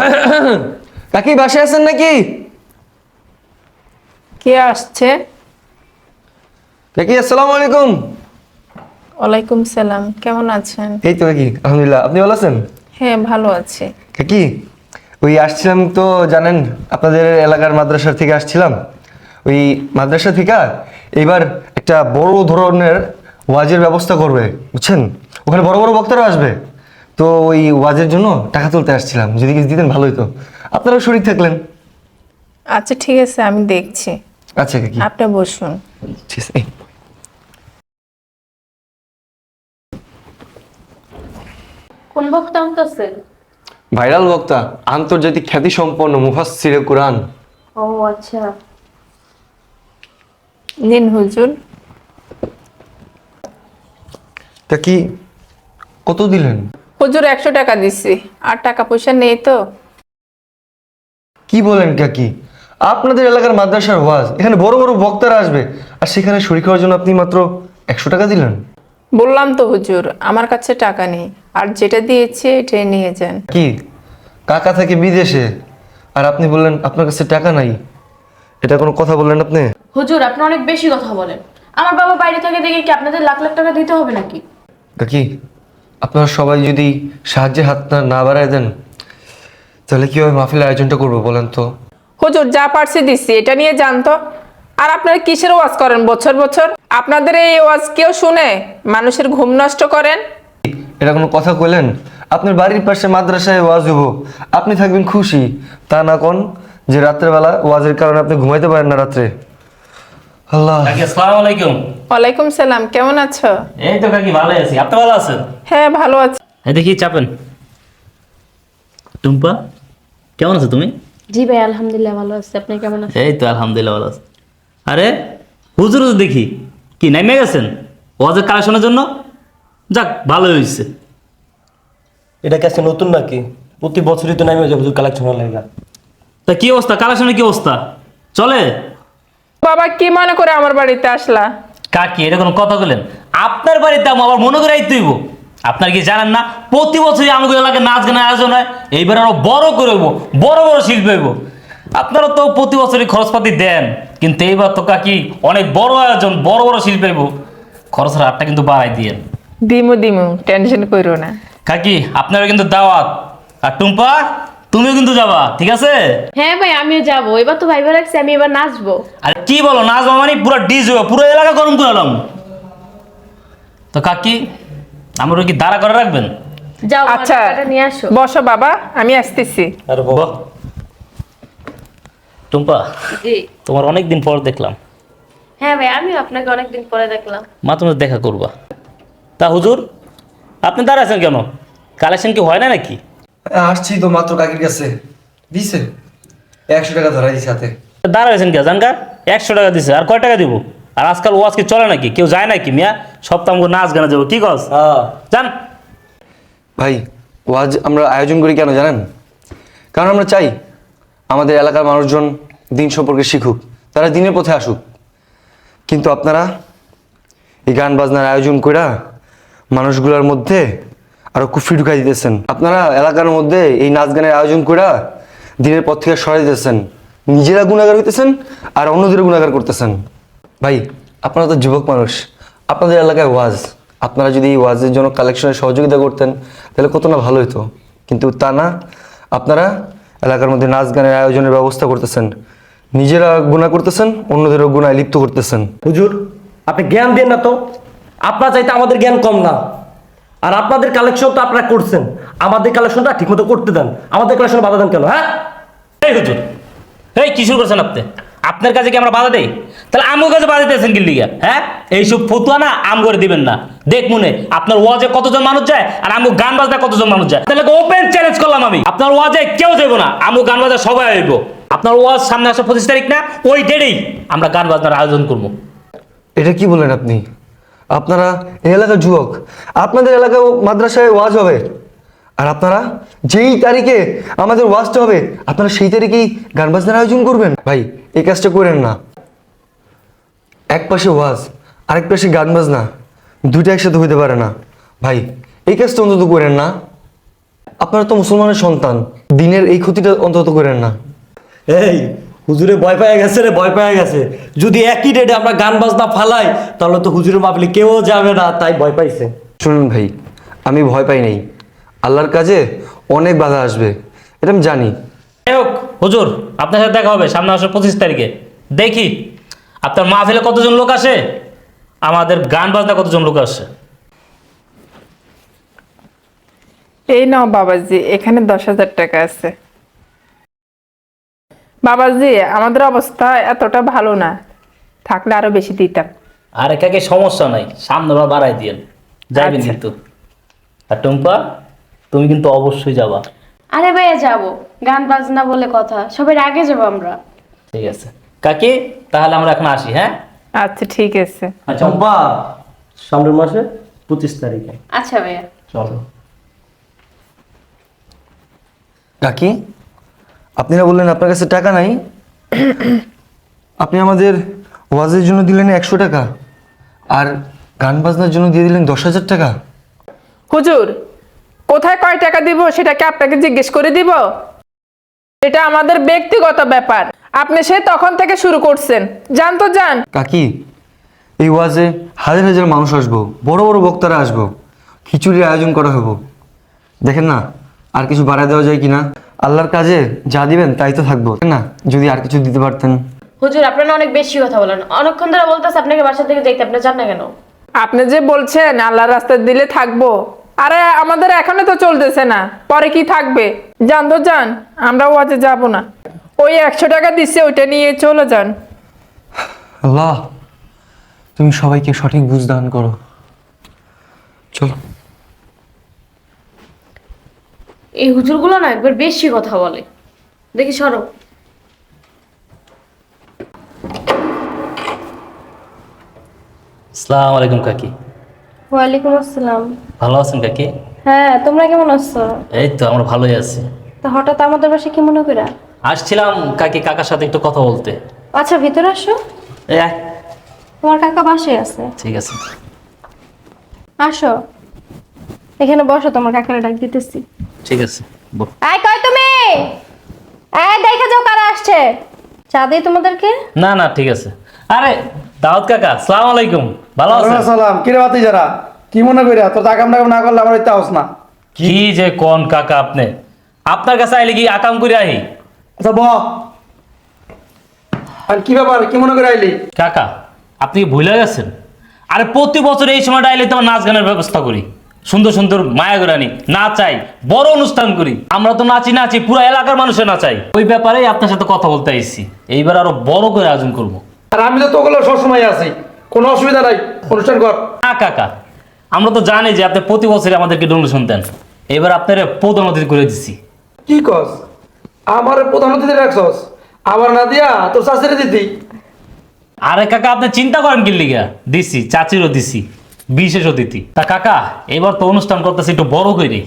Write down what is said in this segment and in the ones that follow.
কাকি বাসায় আছেন নাকি? কে আসছে? কাকি আসসালামু আলাইকুম। ওয়ালাইকুম সালাম কেমন আছেন? এই তো কাকি আলহামদুলিল্লাহ আপনি ভালো আছেন? হ্যাঁ ভালো আছি। কাকি ওই আসছিলাম তো জানেন আপনাদের এলাকার মাদ্রাসা থেকে আসছিলাম। ওই মাদ্রাসা থেকে এবার একটা বড় ধরনের ওয়াজের ব্যবস্থা করবে বুঝছেন? ওখানে বড় বড় বক্তারা আসবে। তো ওই ওয়াজের জন্য টাকা তুলতে আসছিলাম। যদি কিছু দিতেন ভালোই তো আপনারাও শরীর থাকলেন। আচ্ছা ঠিক আছে আমি দেখছি। আচ্ছা কাকি। আপনি বসুন। ঠিক আছে কোন বক্তা আনতেছেন ভাইরাল বক্তা আন্তর্জাতিক খ্যাতি সম্পন্ন মুফাসসিরে কোরআন। ও আচ্ছা। নিন হুজুর। তা কি কত দিলেন? হুজুর একশো টাকা দিছি আর টাকা পয়সা নেই তো। কি বলেন কাকি? আপনাদের এলাকার মাদ্রাসার ওয়াজ এখানে বড় বড় বক্তারা আসবে আর সেখানে শরীর হওয়ার জন্য আপনি মাত্র একশো টাকা দিলেন। বললাম তো হুজুর আমার কাছে টাকা নেই আর যেটা দিয়েছে এটাই নিয়ে যান। কি? কাকা থেকে বিদেশে আর আপনি বললেন আপনার কাছে টাকা নাই। এটা কোনো কথা বললেন আপনি? হুজুর আপনি অনেক বেশি কথা বলেন। আমার বাবা বাইরে থেকে দেখে কি আপনাদের লাখ লাখ টাকা দিতে হবে নাকি? কাকি আপনারা সবাই যদি সাহায্যে হাত না না বাড়ায় দেন তাহলে কীভাবে মাহফিলের আয়োজনটা করব বলেন তো? হুজুর যা পারছি দিচ্ছি এটা নিয়ে জানতো আর আপনারা কিসের ওয়াজ করেন বছর বছর? আপনাদের এই ওয়াজ কেউ শুনে? মানুষের ঘুম নষ্ট করেন? এটা কোনো কথা কইলেন? আপনার বাড়ির পাশে মাদ্রাসায় ওয়াজ হইব আপনি থাকবেন খুশি। তা না কোন যে রাত্রেবেলা ওয়াজের কারণে আপনি ঘুমাইতে পারেন না রাত্রে। আল্লাহ। কাকি আসসালামু আলাইকুম। ওয়ালাইকুম সালাম কেমন আছো? এই তো কাকি ভালো আছি। আপনি ভালো আছেন? হ্যাঁ ভালো আছি। এই দেখি চাপেন। টুম্পা কেমন আছো তুমি? জি ভাই আলহামদুলিল্লাহ ভালো আছে। আপনি কেমন আছেন? এই তো আলহামদুলিল্লাহ ভালো আছি। আরে হুজুর দেখি। কি নেমে গেছেন? ওয়াজের কালেকশনের জন্য? যাক ভালো হয়েছে এটা কাছে নতুন নাকি? প্রতি বছরই তো নেমে যায় হুজুর কালেকশনের লাগা। তা কি অবস্থা? কালেকশনের কি অবস্থা? চলে? বাবা কি মনে করে আমার বাড়িতে আসলা? কাকি এটা কোনো কথা বললেন আপনার বাড়িতে আমি আবার মনে করে আইতে হইব? আপনার কি জানেন না? প্রতি বছরই আমাকে এলাকায় নাচ গানের আয়োজন হয়। এইবার আরও বড় করে হইব বড় বড় শিল্পী হইব। আপনারা তো প্রতি বছরই খরচপাতি দেন কিন্তু এইবার তো কাকি অনেক বড় আয়োজন বড় বড় শিল্পী হইব। খরচের হারটা কিন্তু বাড়াই দিয়েন। দিমু দিমু টেনশন করো না। কাকি আপনারা কিন্তু দাওয়াত। আর টুম্পা তুমিও কিন্তু যাবা ঠিক আছে? হ্যাঁ ভাই আমিও যাব। এবার তো ভাইবা রাখছি আমি এবার নাচবো। আর কি বলো নাচবা মানে পুরো ডিজ পুরো এলাকা গরম করে এলাম। তো কাকি আমার কি দাঁড়া করে রাখবেন? যাও আচ্ছা নিয়ে আসো। বসো বাবা আমি আসতেছি। আর বাহ। টুম্পা জি। তোমার অনেক দিন পর দেখলাম। হ্যাঁ ভাই আমিও আপনাকে অনেকদিন পরে দেখলাম। মা তুমি দেখা করবা। তা হুজুর আপনি দাঁড়াচ্ছেন কেন? কালেকশন কি হয় না নাকি? আসছি তো মাত্র কাকির কাছে। দিছে? একশো টাকা ধরা দিছে হাতে। দাঁড়াইছেন কে জানকা একশো টাকা দিছে। আর কয় টাকা দিব? আর আজকাল ওয়াজ কি চলে নাকি? কেউ যায় নাকি মিয়া? সপ্তাহ আমাকে নাচ গানা যাব। কি কস? হ্যাঁ। জান ভাই ওয়াজ আমরা আয়োজন করি কেন জানেন? কারণ আমরা চাই আমাদের এলাকার মানুষজন দিন সম্পর্কে শিখুক তারা দিনের পথে আসুক। কিন্তু আপনারা এই গান বাজনার আয়োজন কইরা মানুষগুলোর মধ্যে আরও কুফরি ঢুকাই দিতেছেন। আপনারা এলাকার মধ্যে এই নাচ গানের আয়োজন কইরা দিনের পর থেকে সরাই দিতেছেন। নিজেরা গুণাগার হইতেছেন আর অন্যদের গুণাগার করতেছেন। ভাই, আপনারা তো যুবক মানুষ। আপনাদের এলাকায় ওয়াজ। আপনারা যদি এই ওয়াজের জন্য কালেকশনের সহযোগিতা করতেন, তাহলে কত না ভালো হতো কিন্তু তা না, আপনারা এলাকার মধ্যে নাচ গানের আয়োজনের ব্যবস্থা করতেছেন। নিজেরা গুণা করতেছেন, অন্যদেরও গুণায় লিপ্ত করতেছেন। হুজুর, আপনি জ্ঞান দেন না তো? আপনার চাইতে আমাদের জ্ঞান কম না। আর আপনাদের কালেকশন তো আপনারা করছেন। আমাদের কালেকশনটা ঠিকমতো করতে দেন। আমাদের কালেকশন বাধা দেন কেন হ্যাঁ? এই হুজুর এই কি শুরু করছেন আপনি? আপনার কাছে কি আমরা বাধা দেই? তাহলে আমগো কাছে বাধা দিতেছেন কি লিগা হ্যাঁ? এইসব ফতুয়া না আম করে দিবেন না। দেখ মনে আপনার ওয়াজে কতজন মানুষ যায় আর আমগো গান বাজনা কতজন মানুষ যায়? তাহলে ওপেন চ্যালেঞ্জ করলাম আমি। আপনার ওয়াজে কেউ যাব না আমগো গান বাজনা সবাই হইব। আপনার ওয়াজ সামনে আসা পঁচিশ তারিখ না? ওই ডেটেই আমরা গান বাজনার আয়োজন করব। এটা কি বলেন আপনি? আপনারা এই এলাকার যুবক, আপনাদের এলাকায় মাদ্রাসায় ওয়াজ হবে। আর আপনারা যেই তারিখে আমাদের ওয়াজটা হবে, আপনারা সেই তারিখেই গান বাজনার আয়োজন করবেন। ভাই, এই কাজটা করেন না। এক পাশে ওয়াজ, আরেক পাশে গান বাজনা, দুইটা একসাথে হইতে পারে না। ভাই, এই কাজটা অন্তত করেন না। আপনারা তো মুসলমানের সন্তান, দিনের এই ক্ষতিটা অন্তত করেন না। এই হুজুরে ভয় পেয়ে গেছে রে ভয় পেয়ে গেছে। যদি একই ডেটে আমরা গান বাজনা ফালাই তাহলে তো হুজুরের মাহফিলে কেউ যাবে না তাই ভয় পাইছে। শুনুন ভাই আমি ভয় পাই নাই। আল্লাহর কাজে অনেক বাধা আসবে এটা আমি জানি। যাই হোক হুজুর আপনার সাথে দেখা হবে সামনে আসলে পঁচিশ তারিখে। দেখি আপনার মাহফিলে কতজন লোক আসে? আমাদের গান বাজনা কতজন লোক আসে? এই নাও বাবাজি এখানে দশ হাজার টাকা আছে। বাবাজি আমাদের অবস্থা এতটা ভালো না। থাকলে আরও বেশি দিতাম। আর একাকে সমস্যা নাই সামনে আবার বাড়াই দিয়েন। যাইবেন আচ্ছা। কিন্তু। আর টুম্পা তুমি কিন্তু অবশ্যই যাবা। আরে ভাইয়া যাব। গান বাজনা বলে কথা সবার আগে যাব আমরা। ঠিক আছে। কাকি তাহলে আমরা এখন আসি হ্যাঁ? আচ্ছা ঠিক আছে। আচ্ছা চম্পা সামনের মাসে পঁচিশ তারিখে। আচ্ছা ভাইয়া। চলো। কাকি? আপনারা বললেন আপনার কাছে টাকা নাই। আপনি আমাদের ওয়াজের জন্য দিলেন একশো টাকা আর গান বাজনার জন্য দিয়ে দিলেন দশ হাজার টাকা। হুজুর কোথায় কয় টাকা দিব সেটাকে আপনাকে জিজ্ঞেস করে দিব? এটা আমাদের ব্যক্তিগত ব্যাপার। আপনি সে তখন থেকে শুরু করছেন। যান তো যান। কাকি এই ওয়াজে হাজার হাজার মানুষ আসব বড় বড় বক্তারা আসব খিচুড়ির আয়োজন করা হব। দেখেন না আর কিছু বাড়ায় দেওয়া যায় কিনা? আল্লাহর কাজে যা দিবেন তাই তো থাকব না? যদি আর কিছু দিতে পারতেন। হুজুর আপনারা অনেক বেশি কথা বলেন। অনেকক্ষণ ধরে বলতেছে আপনাকে বাসা থেকে দেখতে আপনি যান না কেন? আপনি যে বলছেন আল্লাহর রাস্তায় দিলে থাকব। আরে আমাদের এখনও তো চলতেছে না। পরে কি থাকবে? যান তো যান আমরা ওয়াজে যাব না। ওই একশো টাকা দিচ্ছে ওইটা নিয়ে চলে যান। আল্লাহ তুমি সবাইকে সঠিক বুঝ দান করো। চলো। এই হুজুরগুলো না একবার বেশি কথা বলে। দেখি সরো। আসসালামু আলাইকুম কাকি। ওয়ালাইকুম আসসালাম। ভালো আছেন কাকি? হ্যাঁ তোমরা কেমন আছো? এই তো আমরা ভালোই আছি। তা হঠাৎ আমাদের বাসায় কি মনে করে আসছিলাম কাকি কাকার সাথে একটু কথা বলতে। আচ্ছা ভিতরে আসো। এই আয়। তোমার কাকা বাসায় আছে। ঠিক আছে। আসো। এখানে বসো তোমার কাকারে ডাক দিতেছি। ঠিক আছে বল। আয় কয় তুমি? আয় দেখে যাও কারা আসছে। চা দিই তোমাদেরকে? না না ঠিক আছে। আরে দাউদ কাকা আসসালামু আলাইকুম। ভালো আছেন? সালাম কিরে বাতি যারা কি মনে করিয়া তোর আকাম টাকাম না করলে আমার হোস না। কি যে কোন কাকা আপনি? আপনার কাছে আইলে কি আকাম করে আহি? আচ্ছা ব। আর কি ব্যাপার? কি মনে করে আইলি? কাকা আপনি কি ভুলে গেছেন? আরে প্রতি বছর এই সময়টা আইলে তোমার নাচ গানের ব্যবস্থা করি। সুন্দর সুন্দর মায়া গোরানি নাচাই বড় অনুষ্ঠান করি। আমরা তো নাচি নাচি পুরো এলাকার মানুষে না চাই ওই ব্যাপারেই আপনার সাথে কথা বলতে আইছি এইবার আরও বড় করে আয়োজন করব। আর আমি তো তোগুলো সবসময় আছি। কোনো অসুবিধা নাই। অনুষ্ঠান কর। না কাকা। আমরা তো জানি যে আপনি প্রতি বছরই আমাদেরকে ডোনেশন দেন। এবার আপনার প্রধান অতিথি করে দিছি। কি কস? আমার প্রধান অতিথি রাখছস? আবার না দিয়া তোর শাশুড়ি দিদি। আরে কাকা আপনি চিন্তা করেন কি লিগা? দিছি চাচিরও দিছি। বিশেষ অতিথি। তা কাকা এবার তো অনুষ্ঠান করতেছি একটু বড় করে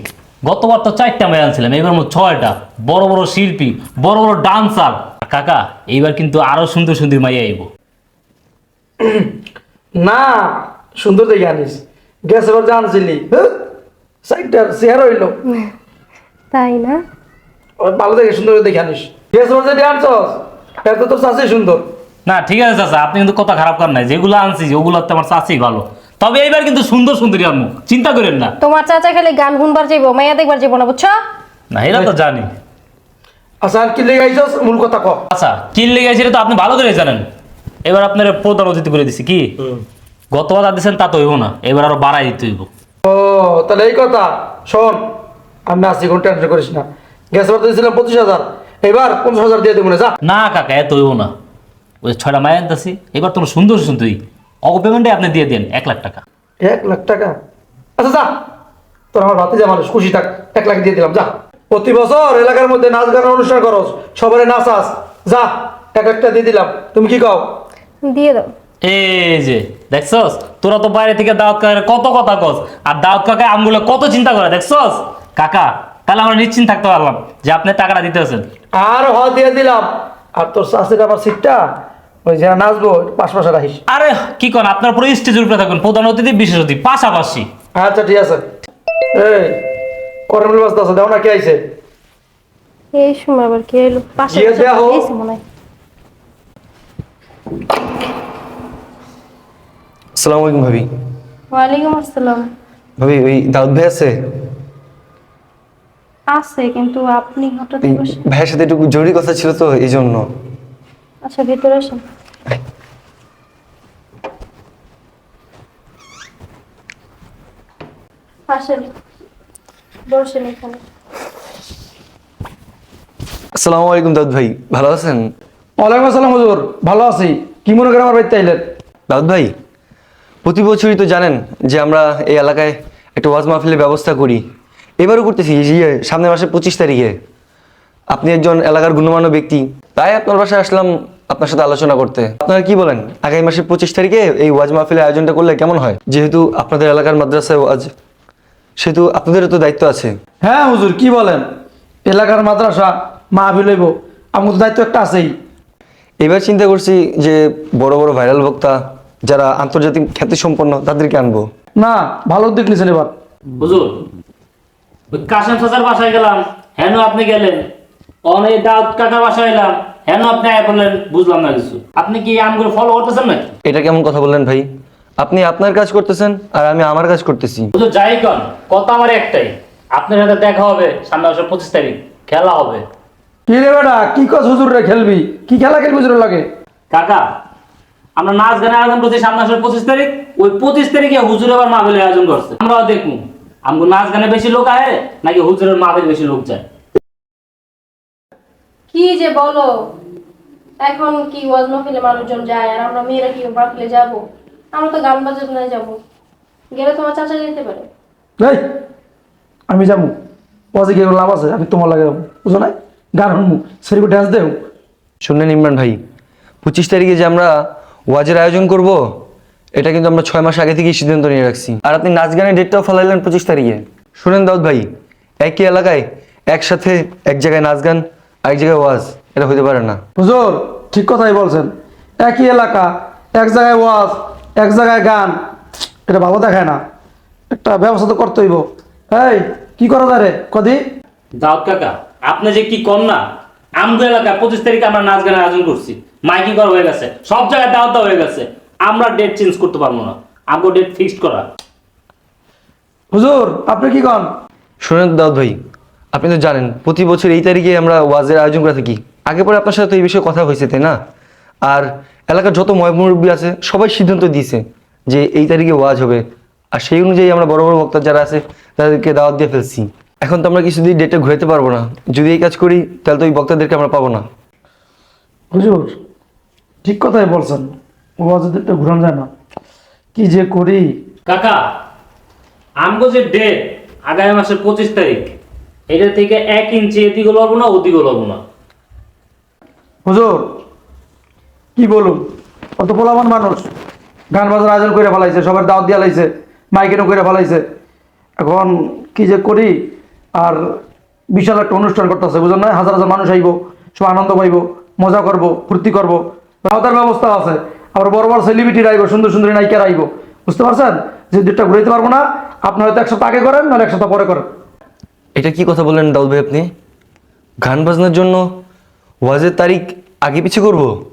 গতবার তো চারটা মেয়ে আনছিলাম এবার মোট ছয়টা। বড় বড় শিল্পী বড় বড় ডান্সার। কাকা এইবার কিন্তু আরও সুন্দর সুন্দর মাইয়া আইব। না সুন্দর দেখে আনিস। গ্যাস এবার জানছিলি সাইডটার চেহারা হইল। তাই না? ওই ভালো দেখে সুন্দর দেখে আনিস। গ্যাস এবার যেটা আনছস? এটা তো তোর শাশুড়ি সুন্দর। না ঠিক আছে চাচা আপনি কিন্তু কথা খারাপ করেন নাই। যেগুলো আনছি ওগুলো তো আমার চাষি ভালো। তবে এইবার কিন্তু সুন্দর সুন্দরী আনব চিন্তা করেন না। তোমার চাচা খালি গান শুনবার যাইবো মাইয়া দেখবার যাইবো না বুঝছ? না এরা তো জানি। আচ্ছা আর কি লেগে মূল কথা ক। আচ্ছা কিনলে গেছে তো আপনি ভালো করে জানেন। এবার আপনার প্রধান অতিথি করে দিছি কি? গতবার যা দিচ্ছেন তা তো হইব না এবার আরও বাড়াই দিতে হইব। ও তাহলে এই কথা শোন আমি আসছি কোনো টেনশন করিস না। গ্যাস ভাড়া দিয়েছিলাম পঁচিশ হাজার। এবার পঞ্চাশ হাজার দিয়ে দেবো না যা। না কাকা এত হইব না। ওই ছয়টা মায় আনতেছি এবার তোমার সুন্দর সুন্দরই অগ পেমেন্টে আপনি দিয়ে দেন এক লাখ টাকা। এক লাখ টাকা? আচ্ছা যা। তোর আমার ভাতিজা মানুষ খুশি থাক। এক লাখ দিয়ে দিলাম যা। প্রতি বছর এলাকার মধ্যে নাচ গানের অনুষ্ঠান করস সবারে নাচাস। যা এক একটা দিয়ে দিলাম। তুমি কি কও? দিয়ে দাও। এই যে দেখছস? তোরা তো বাইরে থেকে দাওয়াত কাকা কত কথা কস আর দাওয়াত কাকা আমগুলো কত চিন্তা করে দেখছস? কাকা তাহলে আমরা নিশ্চিন্ত থাকতে পারলাম যে আপনি টাকাটা দিতে আছেন আর হ দিয়ে দিলাম। আর তোর শাশুড়ি আমার সিটটা ওই যে নাচবো পাশ রাখিস। আরে কি কন আপনার পুরো স্টেজের উপরে থাকুন। প্রধান অতিথি বিশেষ অতিথি পাশাপাশি। আচ্ছা ঠিক আছে। এই কর্মের ব্যবস্থা আছে দেও না কে আইছে? এই সময় আবার কে এলো? পাশে গিয়ে পাশে দেখো। এসে মনে হয় আসসালামু আলাইকুম ভাবি। ওয়ালাইকুম আসসালাম। ভাবি ওই দাউদ ভাই আছে? আছে কিন্তু আপনি হঠাৎ ভাইয়ের সাথে একটু জরুরি কথা ছিল তো এই জন্য। আচ্ছা ভিতরে আসেন। আসেন বসেন এখানে। আসসালামু আলাইকুম দাউদ ভাই ভালো আছেন? ওয়ালাইকুম আসসালাম হুজুর ভালো আছি। কি মনে করে আমার বাড়িতে আইলেন? দাউদ ভাই প্রতি বছরই তো জানেন যে আমরা এই এলাকায় একটা ওয়াজ মাহফিলের ব্যবস্থা করি। এবারও করতেছি এই যে সামনের মাসের পঁচিশ তারিখে। আপনি একজন এলাকার গুণমান্য ব্যক্তি তাই আপনার বাসায় আসলাম আপনার সাথে আলোচনা করতে। আপনারা কি বলেন? আগামী মাসের পঁচিশ তারিখে এই ওয়াজ মাহফিলের আয়োজনটা করলে কেমন হয়? যেহেতু আপনাদের এলাকার মাদ্রাসায় ওয়াজ সেহেতু আপনাদেরও তো দায়িত্ব আছে। হ্যাঁ হুজুর কি বলেন? এলাকার মাদ্রাসা মা লইব আমার তো দায়িত্ব একটা আছেই। এবার চিন্তা করছি যে বড় বড় ভাইরাল বক্তা যারা আন্তর্জাতিক খ্যাতিসম্পন্ন তাদেরকে আনব। না ভালো উদ্যোগ নিয়েছেন এবার। হুজুর ওই কাশেম চাচার বাসায় গেলাম হেন আপনি গেলেন অনেক দাউদ কাকার বাসায় এলাম হেন আপনি আয় করলেন বুঝলাম না কিছু। আপনি কি আমগুলো ফলো করতেছেন নাকি? এটা কেমন কথা বললেন ভাই? আপনি আপনার কাজ করতেছেন আর আমি আমার কাজ করতেছি। হুজুর যাই কন কথা আমার একটাই। আপনার সাথে দেখা হবে সামনে মাসের পঁচিশ তারিখ খেলা হবে। কি রে বেটা কি কস হুজুর রে খেলবি? কি খেলা খেলবি হুজুর লাগে? কাকা আমরা নাচ গানের আয়োজন করছি সামনে মাসের পঁচিশ তারিখ ওই পঁচিশ তারিখে হুজুর আবার মাহফিলের আয়োজন করছে। আমরাও দেখব। আমগো নাচ গানে বেশি লোক আহে নাকি হুজুরের মাহফিল বেশি লোক যায়? কি যে বলো? এখন কি ওয়াজ মাহফিলে মানুষজন যায় আর আমরা মেয়েরা কি মাহফিলে যাব? আমরা তো গান বাজনায় যাব। গেলে তোমার চাচা যেতে পারে। এই আমি যাব। ওয়াজে গিয়ে লাভ আছে আমি তোমার লাগে যাব। বুঝো না গান শুনব সেরিকো ড্যান্স দেও শুনলেন ইমরান ভাই পঁচিশ তারিখে যে আমরা ওয়াজের আয়োজন করব এটা কিন্তু আমরা ছয় মাস আগে থেকেই সিদ্ধান্ত নিয়ে রাখছি। আর আপনি নাচ গানের ডেটটাও ফেলাইলেন পঁচিশ তারিখে। শুনেন দাউদ ভাই একই এলাকায় একসাথে এক জায়গায় নাচ গান আরেক জায়গায় ওয়াজ এটা হতে পারে না। হুজুর ঠিক কথাই বলছেন। একই এলাকা এক জায়গায় ওয়াজ এক জায়গায় গান এটা ভালো দেখায় না। একটা ব্যবস্থা তো করতে হইব। এই কি করা যায় রে? কদি? দাউদ কাকা আপনি যে কি কর না আমগো এলাকা পঁচিশ তারিখে আমরা নাচ গানের আয়োজন করছি। মাইকিং করা হয়ে গেছে। সব জায়গায় দাওয়াত দেওয়া হয়ে গেছে। আমরা ডেট চেঞ্জ করতে পারব না। আমগো ডেট ফিক্সড করা। হুজুর আপনি কি কন? শুনেন দাউদ ভাই আপনি তো জানেন প্রতি বছর এই তারিখে আমরা ওয়াজের আয়োজন করে থাকি। আগে পরে আপনার সাথে তো এই বিষয়ে কথা হয়েছে তাই না? আর এলাকার যত ময়মুরব্বী আছে সবাই সিদ্ধান্ত দিয়েছে যে এই তারিখে ওয়াজ হবে। আর সেই অনুযায়ী আমরা বড় বড় বক্তা যারা আছে তাদেরকে দাওয়াত দিয়ে ফেলছি। এখন তো আমরা কিছুদিন ডেটে ঘুরাতে পারব না। যদি এই কাজ করি তাহলে তো ওই বক্তাদেরকে আমরা পাবো না। হুজুর ঠিক কথাই বলছেন। ওয়াজের একটু ঘুরান যায় না। কি যে করি? কাকা আমগো যে ডেট আগামী মাসের পঁচিশ তারিখ এটা থেকে এক ইঞ্চি এদিকে লড়বো না, ওদিকে লড়বো না। হুজুর, কি বলুন? অত পোলামান মানুষ। গান বাজার আয়োজন করে ফেলাইছে, সবার দাওয়াত দিয়া লাইছে, মাইকেনও করে ফেলাইছে। এখন কি যে করি? আর বিশাল একটা অনুষ্ঠান করতেছে, বুঝলেন না? হাজার হাজার মানুষ আইব, সব আনন্দ পাইব, মজা করব, ফুর্তি করব। দাওয়াতের ব্যবস্থা আছে। আবার বড় বড় সেলিব্রিটি আইব সুন্দর সুন্দরী নায়িকার আইব বুঝতে পারছেন? যে দুটা ঘুরাইতে পারব না, আপনি হয়তো এক সপ্তাহ আগে করেন, নাহলে এক সপ্তাহ পরে করেন। এটা কি কথা বললেন দাউদ ভাই আপনি? গান বাজনার জন্য ওয়াজের তারিখ আগে পিছিয়ে করব?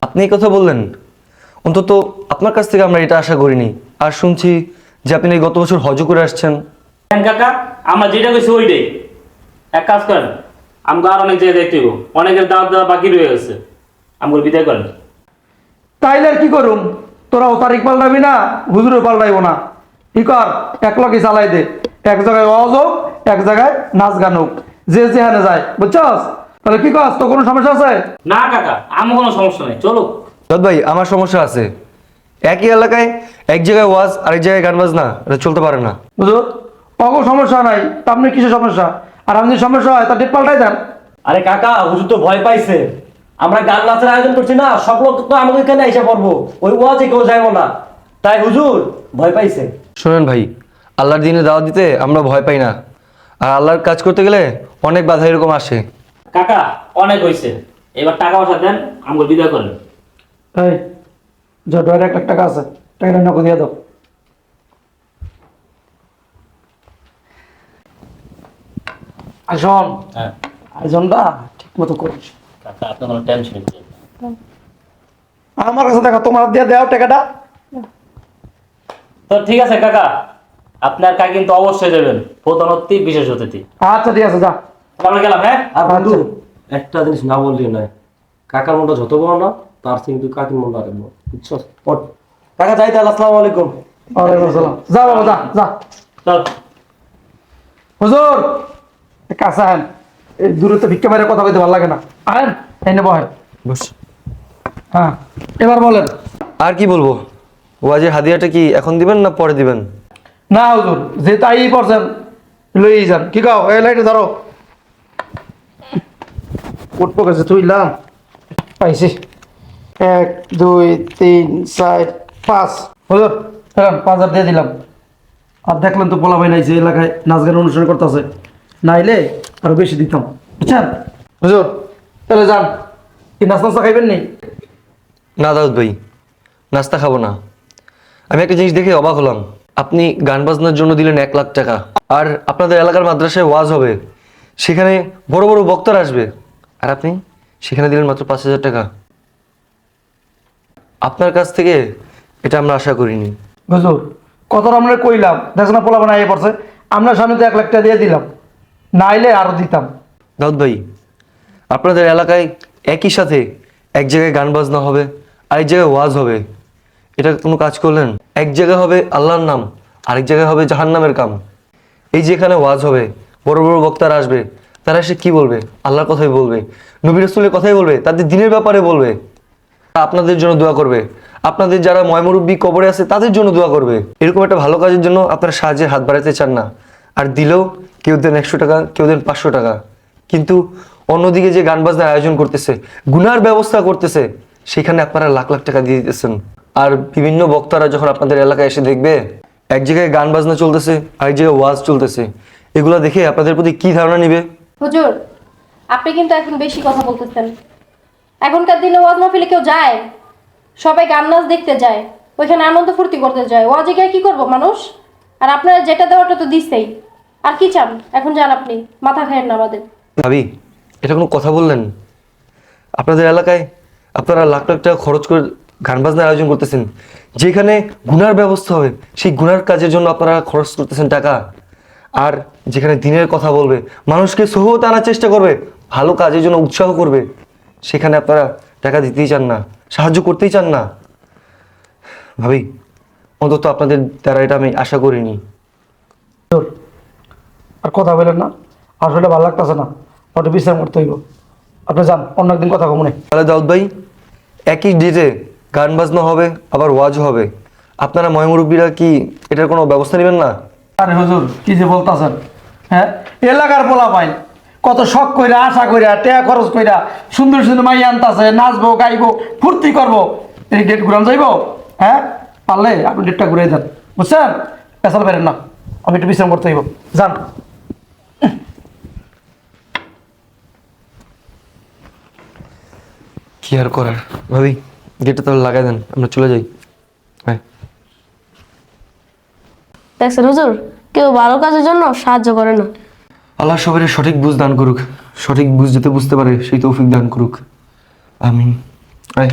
আপনি এই কথা বললেন। অন্তত আপনার কাছ থেকে আমরা এটা আশা করিনি। আর শুনছি যে আপনি এই গত বছর হজ করে আসছেন। কাকা? আমরা যেটা কইছি ওইটাই। এক কাজ করেন আমগো আর অনেক জায়গায় দেখতে। অনেকের দাওয়াত দেওয়া বাকি রয়ে গেছে। আমগুলো বিদায় করেন। তাইলে আর কি করুম? তোরা ও তারিখ পাল্টাবি না হুজুরও পাল্টাইবো না। কি কর? এক লগে চালাই দে। এক জায়গায় ওয়াজ হোক এক জায়গায় নাচ গান হোক। যে যেখানে যায় বুঝছস? তাহলে কি কস তো কোনো সমস্যা আছে? না কাকা আমার কোনো সমস্যা নেই চলো। দাউদ ভাই আমার সমস্যা আছে। একই এলাকায় এক জায়গায় ওয়াজ আর এক জায়গায় গান বাজনা এটা চলতে পারে না। বুঝো? অগ সমস্যা নাই তা আপনি কিসের সমস্যা? আর আপনি সমস্যা হয় তা ডেট পাল্টাই দেন। আরে কাকা হুজুর তো ভয় পাইছে। আমরা গান নাচের আয়োজন করছি না সব লোক তো আমাদের এখানে এসে পড়ব। ওই ওয়াজে কেউ যাইবো না। তাই হুজুর ভয় পাইছে। শোনেন ভাই আল্লাহর দিনে দাওয়াত দিতে আমরা ভয় পাই না। আর আল্লাহর কাজ করতে গেলে অনেক বাধা এরকম আসে। কাকা অনেক হয়েছে এবার টাকা পয়সা দেন আমগুলো বিদায় করেন। এই যা ডয়ের এক লাখ টাকা আছে টাকাটা নকল দিয়ে দাও। আসন হ্যাঁ। আয়োজনটা ঠিক মতো করিস। কাকা আপনি কোনো টেনশন নেই। আমার কাছে দেখো তোমার দিয়ে দেওয়া টাকাটা। তো ঠিক আছে কাকা। আপনার কাকা কিন্তু অবশ্যই দেবেন প্রধান অতিথি বিশেষ অতিথি। আচ্ছা ঠিক আছে যা। আমরা গেলাম হ্যাঁ? আর বন্ধু একটা জিনিস না বললি নয়। কাকার মনটা যত বড় না তার থেকে কিন্তু কাকির মনটা আরেক বড়। বুঝছ? পট। কাকা যাই তাহলে আসসালামু আলাইকুম। ওয়ালাইকুম আসসালাম। যা বাবা যা যা। চল। হুজুর কাছে আহেন এই দূরে তো ভিক্ষা বাইরে কথা বলতে ভালো লাগে না। আহেন এনে বহেন। বস। হ্যাঁ এবার বলেন। আর কি বলব? ওয়াজের হাদিয়াটা কি এখন দিবেন না পরে দিবেন? না হুজুর যে তাই পড়ছেন লই যান। কি কাও? এই লাইটে ধরো। উঠবো কাছে তুইলাম পাইছি। এক দুই তিন চার পাঁচ। হুজুর এলাম পাঁচ হাজার দিয়ে দিলাম। আর দেখলেন তো পোলা ভাই নাইছে এলাকায় নাচ গান অনুষ্ঠান করতেছে। নাইলে আরও বেশি দিতাম। বুঝছেন? হুজুর তাহলে যান। কি নাস্তা নাস্তা খাইবেন নি? না দাউদ ভাই নাস্তা খাব না। আমি একটা জিনিস দেখে অবাক হলাম। আপনি গান বাজনার জন্য দিলেন এক লাখ টাকা। আর আপনাদের এলাকার মাদ্রাসায় ওয়াজ হবে। সেখানে বড় বড় বক্তারা আসবে। আর আপনি সেখানে দিলেন মাত্র পাঁচ হাজার টাকা। আপনার কাছ থেকে এটা আমরা আশা করিনি। হুজুর কত আমরা কইলাম। দেখো না পোলা বানাইয়ে পড়ছে। আমরা সামনে তো এক লাখ টাকা দিয়ে দিলাম। না নাইলে আরও দিতাম। দাউদ ভাই আপনাদের এলাকায় একই সাথে এক জায়গায় গান বাজনা হবে আর এক জায়গায় ওয়াজ হবে। এটা কোনো কাজ করলেন? এক জায়গায় হবে আল্লাহর নাম, আরেক জায়গায় হবে জাহান্নামের কাম। এই যে এখানে ওয়াজ হবে, বড় বড় বক্তারা আসবে, তারা এসে কি বলবে? আল্লাহর কথাই বলবে, নবী রসুলের কথাই বলবে, তাদের দিনের ব্যাপারে বলবে। আপনাদের জন্য দোয়া করবে। আপনাদের যারা ময়মুরব্বী কবরে আছে, তাদের জন্য দোয়া করবে। এরকম একটা ভালো কাজের জন্য আপনারা সাহায্যের হাত বাড়াতে চান না। আর দিলেও কেউ দেন একশো টাকা, কেউ দেন পাঁচশো টাকা। কিন্তু অন্যদিকে যে গান বাজনার আয়োজন করতেছে, গুনার ব্যবস্থা করতেছে, সেখানে আপনারা লাখ লাখ টাকা দিয়ে দিতেছেন। আর বিভিন্ন বক্তারা যখন আপনাদের এলাকায় এসে দেখবে এক জায়গায় গান বাজনা চলতেছে আরেক জায়গায় ওয়াজ চলতেছে। এগুলো দেখে আপনাদের প্রতি কি ধারণা নিবে? হুজুর আপনি কিন্তু এখন বেশি কথা বলতেছেন। এখনকার দিনে ওয়াজ মাহফিলে কেউ যায় সবাই গান নাচ দেখতে যায় ওইখানে আনন্দ ফুর্তি করতে যায়। ওয়াজে গিয়ে কি করব মানুষ? আর আপনারা যেটা দেওয়াটা তো দিচ্ছেই। আর কি চান? এখন যান আপনি মাথা খায়েন না আমাদের। ভাবি এটা কোনো কথা বললেন? আপনাদের এলাকায় আপনারা লাখ লাখ টাকা খরচ করে গান বাজনার আয়োজন করতেছেন। যেখানে গুনার ব্যবস্থা হবে সেই গুনার কাজের জন্য আপনারা খরচ করতেছেন টাকা। আর যেখানে দিনের কথা বলবে মানুষকে সহত আনার চেষ্টা করবে ভালো কাজের জন্য উৎসাহ করবে সেখানে আপনারা টাকা দিতেই চান না সাহায্য করতেই চান না। ভাবি অন্তত আপনাদের দ্বারা এটা আমি আশা করিনি। আর কথা বলেন না আসলে ভালো লাগতেছে না ওটা বিশ্রাম করতে হইব। আপনি যান অন্য একদিন কথা কমনে তাহলে দাউদ ভাই একই ডেটে গান বাজনা হবে আবার ওয়াজ হবে। আপনারা ময়মুরব্বীরা কি এটার কোনো ব্যবস্থা নেবেন না? আরে হুজুর কি যে বলতাছেন? হ্যাঁ? এলাকার পোলা পাই কত শখ কইরা আশা কইরা টাকা খরচ কইরা সুন্দর সুন্দর মাই আনতাছে নাচবো গাইবো ফুর্তি করব। এই ডেট ঘুরান যাইবো? হ্যাঁ? পারলে আপনি ডেটটা ঘুরে যান বুঝছেন? পেশাল বেরেন না। আমি একটু বিশ্রাম করতে হইব। যান। কি আর করার? ভাবি গেটটা তাহলে লাগাই দেন আমরা চলে যাই। হ্যাঁ দেখছেন হুজুর? কেউ ভালো কাজের জন্য সাহায্য করে না। আল্লাহ সবাই সঠিক বুঝ দান করুক সঠিক বুঝ যেতে বুঝতে পারে সেই তৌফিক দান করুক। আমিন। আয়